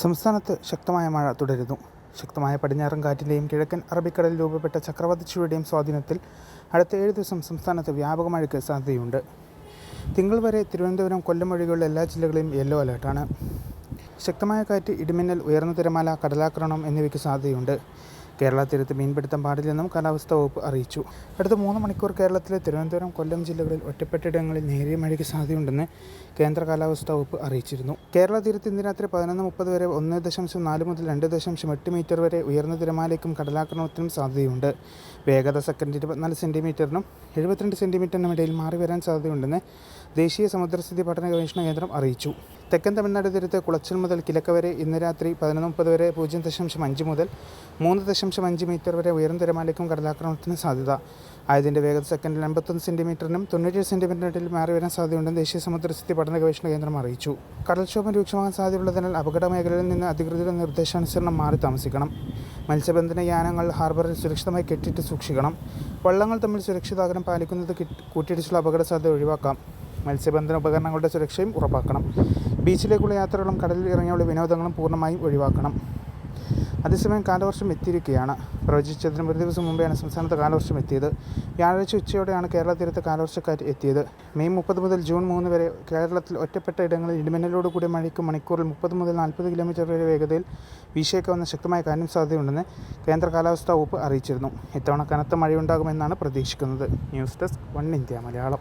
സംസ്ഥാനത്ത് ശക്തമായ മഴ തുടരുന്നു. ശക്തമായ പടിഞ്ഞാറൻ കാറ്റിന്റെയും കിഴക്കൻ അറബിക്കടലിൽ രൂപപ്പെട്ട ചക്രവാത ചുഴിയുടെയും സ്വാധീനത്തിൽ അടുത്ത ഏഴ് ദിവസം സംസ്ഥാനത്ത് വ്യാപക മഴയ്ക്ക് സാധ്യതയുണ്ട്. തിങ്കൾ വരെ തിരുവനന്തപുരം കൊല്ലം ഒഴികെയുള്ള എല്ലാ ജില്ലകളിലും യെല്ലോ അലേർട്ടാണ് ശക്തമായ കാറ്റ് ഇടിമിന്നൽ ഉയർന്ന തിരമാല കടലാക്രമണം എന്നിവയ്ക്ക് സാധ്യതയുണ്ട്. കേരള തീരത്ത് മീൻപിടുത്തം പാടില്ലെന്നും കാലാവസ്ഥാ വകുപ്പ് അറിയിച്ചു. അടുത്ത മൂന്ന് മണിക്കൂർ കേരളത്തിലെ തിരുവനന്തപുരം കൊല്ലം ജില്ലകളിൽ ഒറ്റപ്പെട്ടയിടങ്ങളിൽ നേരിയ മഴയ്ക്ക് സാധ്യതയുണ്ടെന്ന് കേന്ദ്ര കാലാവസ്ഥാ വകുപ്പ് അറിയിച്ചിരുന്നു. കേരള തീരത്ത് ഇന്ന് രാത്രി പതിനൊന്ന് മുപ്പത് വരെ ഒന്ന് ദശാംശം നാല് മുതൽ രണ്ട് ദശാംശം എട്ട് മീറ്റർ വരെ ഉയർന്ന തിരമാലയ്ക്കും കടലാക്രമണത്തിനും സാധ്യതയുണ്ട്. വേഗത സെക്കൻഡ് ഇരുപത്തിനാല് സെന്റിമീറ്ററിനും എഴുപത്തിരണ്ട് സെന്റിമീറ്ററിനും ഇടയിൽ മാറി വരാൻ സാധ്യതയുണ്ടെന്ന് ദേശീയ സമുദ്രസ്ഥിതി പഠന ഗവേഷണ കേന്ദ്രം അറിയിച്ചു. തെക്കൻ തമിഴ്നാട് തീരത്ത് കുളച്ചൽ മുതൽ കിലക്ക വരെ ഇന്ന് രാത്രി പതിനൊന്ന് മുപ്പത് വരെ പൂജ്യം ദശാംശം അഞ്ച് മുതൽ മൂന്ന് ദശാംശം അഞ്ച് മീറ്റർ വരെ ഉയർന്ന തിരമാലയ്ക്കും കടലാക്രമണത്തിന് സാധ്യത. ആയതിന്റെ വേഗത സെക്കൻഡിൽ അമ്പത്തൊന്ന് സെന്റിമീറ്ററിനും തൊണ്ണൂറ്റേഴ് സെന്റിമീറ്ററിനിടയിൽ മാറി വരാൻ സാധ്യതയുണ്ടെന്ന് ദേശീയ സമുദ്രസ്ഥിതി പഠന ഗവേഷണ കേന്ദ്രം അറിയിച്ചു. കടൽക്ഷോഭം രൂക്ഷമാകാൻ സാധ്യതയുള്ളതിനാൽ അപകട മേഖലയിൽ നിന്ന് അധികൃതരുടെ നിർദ്ദേശാനുസരണം മാറി താമസിക്കണം. മത്സ്യബന്ധന യാനങ്ങൾ ഹാർബറിൽ സുരക്ഷിതമായി കെട്ടിയിട്ട് സൂക്ഷിക്കണം. വള്ളങ്ങൾ തമ്മിൽ സുരക്ഷിത അകലം പാലിക്കുന്നത് കിട്ട്- കൂട്ടിയിടിച്ചുള്ള അപകട സാധ്യത ഒഴിവാക്കാം. മത്സ്യബന്ധന ഉപകരണങ്ങളുടെ സുരക്ഷയും ഉറപ്പാക്കണം. ബീച്ചിലേക്കുള്ള യാത്രകളും കടലിൽ ഇറങ്ങിയുള്ള വിനോദങ്ങളും പൂർണമായും ഒഴിവാക്കണം. അതേസമയം കാലവർഷം എത്തിയിരിക്കുകയാണ്. പ്രവചിച്ചതിന് ഒരു ദിവസം മുമ്പെയാണ് സംസ്ഥാനത്ത് കാലവർഷം എത്തിയത്. വ്യാഴാഴ്ച ഉച്ചയോടെയാണ് കേരള തീരത്ത് കാലവർഷക്കാറ്റ് എത്തിയത്. മെയ് മുപ്പത് മുതൽ ജൂൺ മൂന്ന് വരെ കേരളത്തിൽ ഒറ്റപ്പെട്ട ഇടങ്ങളിൽ ഇടിമിന്നലോട് കൂടിയ മഴയ്ക്ക് മണിക്കൂറിൽ മുപ്പത് മുതൽ നാൽപ്പത് കിലോമീറ്റർ വരെ വേഗതയിൽ വീശേക്കാവുന്ന ശക്തമായ കാറ്റിന് സാധ്യതയുണ്ടെന്ന് കേന്ദ്ര കാലാവസ്ഥാ വകുപ്പ് അറിയിച്ചിരുന്നു. ഇത്തവണ കനത്ത മഴയുണ്ടാകുമെന്നാണ് പ്രതീക്ഷിക്കുന്നത്. News desk one India Malayalam.